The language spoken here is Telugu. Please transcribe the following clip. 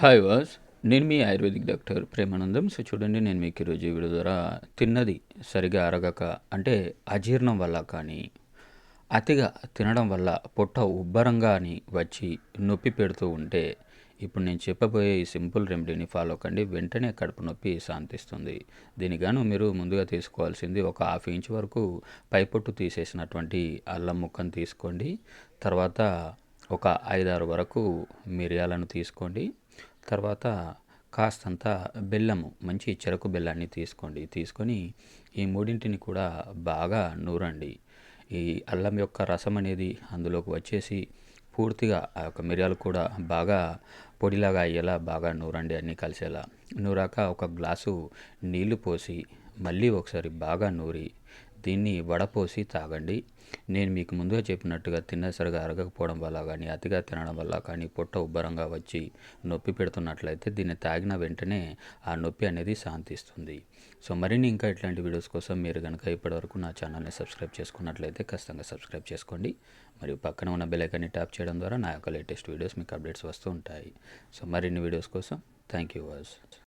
హాయ్ వాస్ నేను మీ ఆయుర్వేదిక్ డాక్టర్ ప్రేమానందం. సో చూడండి నేను మీకు ఈరోజు ఈ వీడియో ద్వారా తిన్నది సరిగా అరగక అంటే అజీర్ణం వల్ల కానీ అతిగా తినడం వల్ల పొట్ట ఉబ్బరంగా అని వచ్చి నొప్పి పెడుతూ ఉంటే ఇప్పుడు నేను చెప్పబోయే ఈ సింపుల్ రెమెడీని ఫాలో కండి. వెంటనే కడుపు నొప్పి శాంతిస్తుంది. దీనిగాను మీరు ముందుగా తీసుకోవాల్సింది ఒక హాఫ్ ఇంచ్ వరకు పైపొట్టు తీసేసినటువంటి అల్లం ముక్కను తీసుకోండి. తర్వాత ఒక ఐదారు వరకు మిరియాలను తీసుకోండి. తర్వాత కాస్తంత బెల్లము మంచి చెరకు బెల్లాన్ని తీసుకోండి. తీసుకొని ఈ మూడింటిని కూడా బాగా నూరండి. ఈ అల్లం యొక్క రసం అనేది అందులోకి వచ్చేసి పూర్తిగా ఆ యొక్క మిరియాలు కూడా బాగా పొడిలాగా అయ్యేలా బాగా నూరండి అన్నీ కలిసేలా. నూరాక ఒక గ్లాసు నీళ్ళు పోసి మళ్ళీ ఒకసారి బాగా నూరి దీన్ని వడపోసి తాగండి. నేను మీకు ముందుగా చెప్పినట్టుగా తిన్నసరిగా అరగకపోవడం వల్ల కానీ అతిగా తినడం వల్ల కానీ పొట్ట ఉబ్బరంగా వచ్చి నొప్పి పెడుతున్నట్లయితే దీన్ని తాగిన వెంటనే ఆ నొప్పి అనేది శాంతిస్తుంది. సో మరిన్ని ఇంకా ఇట్లాంటి వీడియోస్ కోసం మీరు కనుక ఇప్పటివరకు నా ఛానల్ని సబ్స్క్రైబ్ చేసుకున్నట్లయితే ఖచ్చితంగా సబ్స్క్రైబ్ చేసుకోండి. మరియు పక్కన ఉన్న బెలైకాన్ని ట్యాప్ చేయడం ద్వారా నా యొక్క లేటెస్ట్ వీడియోస్ మీకు అప్డేట్స్ వస్తూ ఉంటాయి. సో మరిన్ని వీడియోస్ కోసం థ్యాంక్ యూ వాజ్